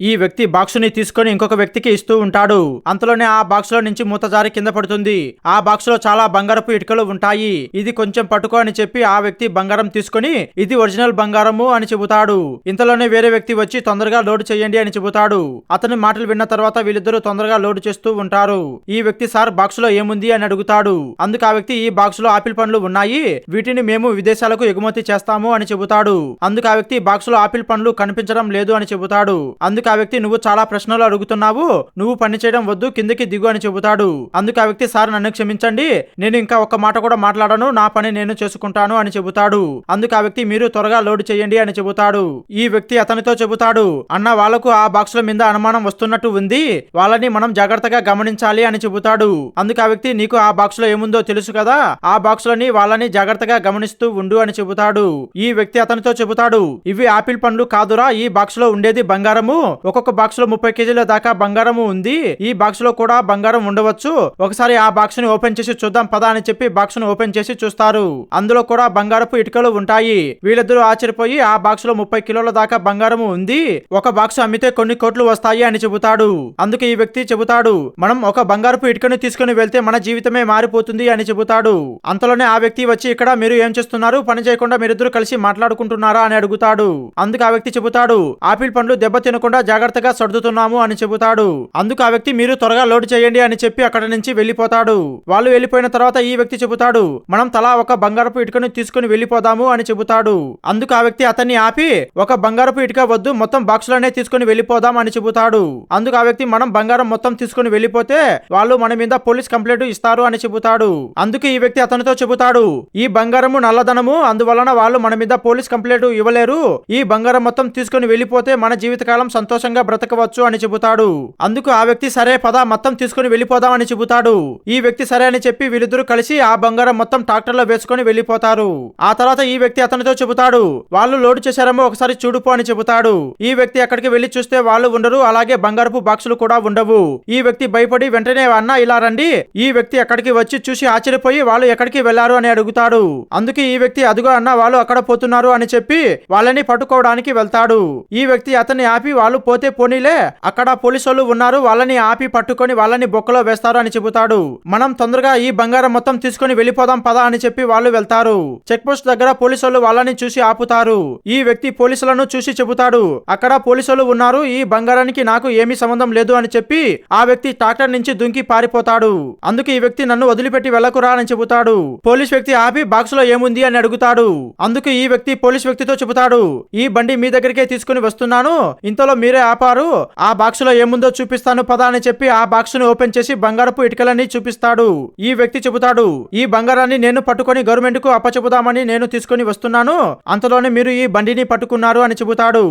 ఈ వ్యక్తి బాక్సుని తీసుకొని ఇంకొక వ్యక్తికి ఇస్తూ ఉంటాడు. అంతలోనే ఆ బాక్స్లో నుంచి మూత జారి కింద పడుతుంది. ఆ బాక్స్లో చాలా బంగారపు ఇటుకలు ఉంటాయి. ఇది కొంచెం పట్టుకో అని చెప్పి ఆ వ్యక్తి బంగారం తీసుకొని ఇది ఒరిజినల్ బంగారము అని చెబుతాడు. ఇంతలోనే వేరే వ్యక్తి వచ్చి తొందరగా లోడ్ చేయండి అని చెబుతాడు. అతని మాటలు విన్న తర్వాత వీళ్ళిద్దరూ తొందరగా లోడ్ చేస్తూ ఉంటారు. ఈ వ్యక్తి సార్ బాక్స్లో ఏముంది? అని అడుగుతాడు. అందుకు ఆ వ్యక్తి ఈ బాక్స్లో ఆపిల్ పండ్లు ఉన్నాయి. వీటిని మేము విదేశాలకు ఎగుమతి చేస్తాము అని చెబుతాడు. అందుకు ఆ వ్యక్తి బాక్స్లో ఆపిల్ పండ్లు కనిపించడం లేదు అని చెబుతాడు. అందుకు ఆ వ్యక్తి నువ్వు చాలా ప్రశ్నలు అడుగుతున్నావు. నువ్వు పని చేయడం వద్దు కిందకి దిగు అని చెబుతాడు. అందుకు ఆ వ్యక్తి సార్ నన్ను క్షమించండి. నేను ఇంకా ఒక్క మాట కూడా మాట్లాడను. నా పని నేను చేసుకుంటాను అని చెబుతాడు. అందుకు ఆ వ్యక్తి మీరు త్వరగా లోడ్ చేయండి అని చెబుతాడు. ఈ వ్యక్తి అతనితో చెబుతాడు అన్న వాళ్ళకు ఆ బాక్సుల మీద అనుమానం వస్తున్నట్టు ఉంది. వాళ్ళని మనం జాగ్రత్తగా గమనించాలి అని చెబుతాడు. అందుకు ఆ వ్యక్తి నీకు ఆ బాక్స్లో ఏముందో తెలుసు కదా. ఆ బాక్స్లోని వాళ్ళని జాగ్రత్తగా గమనిస్తూ ఉండు అని చెబుతాడు. ఈ వ్యక్తి అతనితో చెబుతాడు ఇవి ఆపిల్ పండ్లు కాదురా. ఈ బాక్స్లో ఉండేది బంగారము. ఒక్కొక్క బాక్స్లో ముప్పై కేజీల దాకా బంగారము ఉంది. ఈ బాక్స్లో కూడా బంగారం ఉండవచ్చు. ఒకసారి ఆ బాక్స్ని ఓపెన్ చేసి చూద్దాం పదా అని చెప్పి బాక్స్ను ఓపెన్ చేసి చూస్తారు. అందులో కూడా బంగారపు ఇటుకలు ఉంటాయి. వీళ్ళిద్దరూ ఆశ్చర్యపోయి ఆ బాక్స్లో ముప్పై కిలోల దాకా బంగారము ఉంది. ఒక బాక్స్ అమ్మితే కొన్ని కోట్లు వస్తాయి అని చెబుతాడు. అందుకే ఈ వ్యక్తి చెబుతాడు మనం ఒక బంగారపు ఇటుకని తీసుకుని వెళ్తే మన జీవితమే మారిపోతుంది అని చెబుతాడు. అంతలోనే ఆ వ్యక్తి వచ్చి ఇక్కడ మీరు ఏం చేస్తున్నారు? పని చేయకుండా మీరిద్దరు కలిసి మాట్లాడుకుంటున్నారా? అని అడుగుతాడు. అందుకు ఆ వ్యక్తి చెబుతాడు ఆపిల్ పండ్లు దెబ్బ తినకుండా జాగ్రత్తగా సర్దుతున్నాము అని చెబుతాడు. అందుకు ఆ వ్యక్తి మీరు త్వరగా లోడ్ చేయండి అని చెప్పి అక్కడ నుంచి వెళ్ళిపోతాడు. వాళ్ళు వెళ్ళిపోయిన తర్వాత ఈ వ్యక్తి చెబుతాడు మనం తలా ఒక బంగారపు ఇటుకను తీసుకుని వెళ్ళిపోదాము అని చెబుతాడు. అందుకు ఆ వ్యక్తి అతన్ని ఆపి ఒక బంగారపు ఇటుక వద్దు మొత్తం బాక్స్లోనే తీసుకుని వెళ్ళిపోదాం అని చెబుతాడు. అందుకు ఆ వ్యక్తి మనం బంగారం మొత్తం తీసుకుని వెళ్ళిపోతే వాళ్ళు మన మీద పోలీస్ కంప్లైంట్ ఇస్తారు అని చెబుతాడు. అందుకు ఈ వ్యక్తి అతనితో చెబుతాడు ఈ బంగారము నల్లధనము అందువలన వాళ్ళు మన మీద పోలీస్ కంప్లైంట్ ఇవ్వలేరు. ఈ బంగారం మొత్తం తీసుకుని వెళ్ళిపోతే మన జీవితకాలం సంతోషంగా బ్రతకవచ్చు అని చెబుతాడు. అందుకు ఆ వ్యక్తి సరే పద మొత్తం తీసుకుని వెళ్ళిపోదాం అని చెబుతాడు. ఈ వ్యక్తి సరే అని చెప్పి వీళ్ళిద్దరూ కలిసి ఆ బంగారం మొత్తం ట్రాక్టర్లో వేసుకొని వెళ్ళిపోతారు. ఆ తర్వాత ఈ వ్యక్తి అతనితో చెబుతాడు. వాళ్ళు లోడ్ చేశారేమో ఒకసారి చూడుపో అని చెబుతాడు. ఈ వ్యక్తి అక్కడికి వెళ్ళి చూస్తే వాళ్ళు ఉండరు అలాగే బంగారపు బాక్సులు కూడా ఉండవు. ఈ వ్యక్తి భయపడి వెంటనే అన్న ఇలా రండి. ఈ వ్యక్తి అక్కడికి వచ్చి చూసి ఆశ్చర్యపోయి వాళ్ళు ఎక్కడికి వెళ్ళారు అని అడుగుతాడు. అందుకే ఈ వ్యక్తి అదుగో అన్న వాళ్ళు అక్కడ పోతున్నారు అని చెప్పి వాళ్ళని పట్టుకోవడానికి వెళ్తాడు. ఈ వ్యక్తి అతన్ని ఆపి వాళ్ళు పోతే పోనీలే అక్కడ పోలీసులు ఉన్నారు వాళ్ళని ఆపి పట్టుకొని వాళ్ళని బొక్కలో వేస్తారు అని చెబుతాడు. మనం తొందరగా ఈ బంగారం మొత్తం తీసుకుని వెళ్ళిపోదాం పదా అని చెప్పి వాళ్ళు వెళ్తారు. చెక్ పోస్ట్ దగ్గర పోలీసులు వాళ్ళని చూసి ఆపుతారు. ఈ వ్యక్తి పోలీసులను చూసి చెబుతాడు అక్కడ పోలీసులు ఉన్నారు ఈ బంగారానికి నాకు ఏమీ సంబంధం లేదు అని చెప్పి ఆ వ్యక్తి ట్రాక్టర్ నుంచి దుంకి పారిపోతాడు. అందుకు ఈ వ్యక్తి నన్ను వదిలిపెట్టి వెళ్ళకురా అని చెబుతాడు. పోలీస్ వ్యక్తి ఆపి బాక్స్లో ఏముంది అని అడుగుతాడు. అందుకు ఈ వ్యక్తి పోలీస్ వ్యక్తితో చెబుతాడు ఈ బండి మీ దగ్గరికే తీసుకుని వస్తున్నాను ఇంతలో మీరే ఆపారు? ఆ బాక్స్లో ఏముందో చూపిస్తాను పదా అని చెప్పి ఆ బాక్స్ను ఓపెన్ చేసి బంగారపు ఇటుకలని చూపిస్తాడు. ఈ వ్యక్తి చెబుతాడు ఈ బంగారాన్ని నేను పట్టుకొని గవర్నమెంట్కు అప్పచెబుదామని నేను తీసుకొని వస్తున్నాను. అంతలోనే మీరు ఈ బండిని పట్టుకున్నారు అని చెబుతాడు.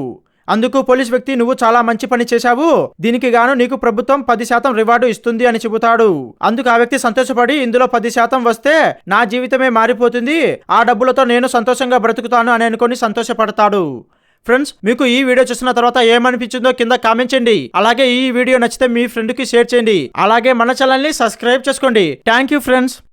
అందుకు పోలీస్ వ్యక్తి నువ్వు చాలా మంచి పని చేశావు. దీనికి గాను నీకు ప్రభుత్వం పది శాతం రివార్డు ఇస్తుంది అని చెబుతాడు. అందుకు ఆ వ్యక్తి సంతోషపడి ఇందులో పది శాతం వస్తే నా జీవితమే మారిపోతుంది. ఆ డబ్బులతో నేను సంతోషంగా బ్రతుకుతాను అని అనుకొని సంతోషపడతాడు. ఫ్రెండ్స్ మీకు ఈ వీడియో చూసిన తర్వాత ఏమనిపించిందో కింద కామెంట్ చేయండి. అలాగే ఈ వీడియో నచ్చితే మీ ఫ్రెండ్కి షేర్ చేయండి. అలాగే మన ఛానల్ని సబ్స్క్రైబ్ చేసుకోండి. Thank you friends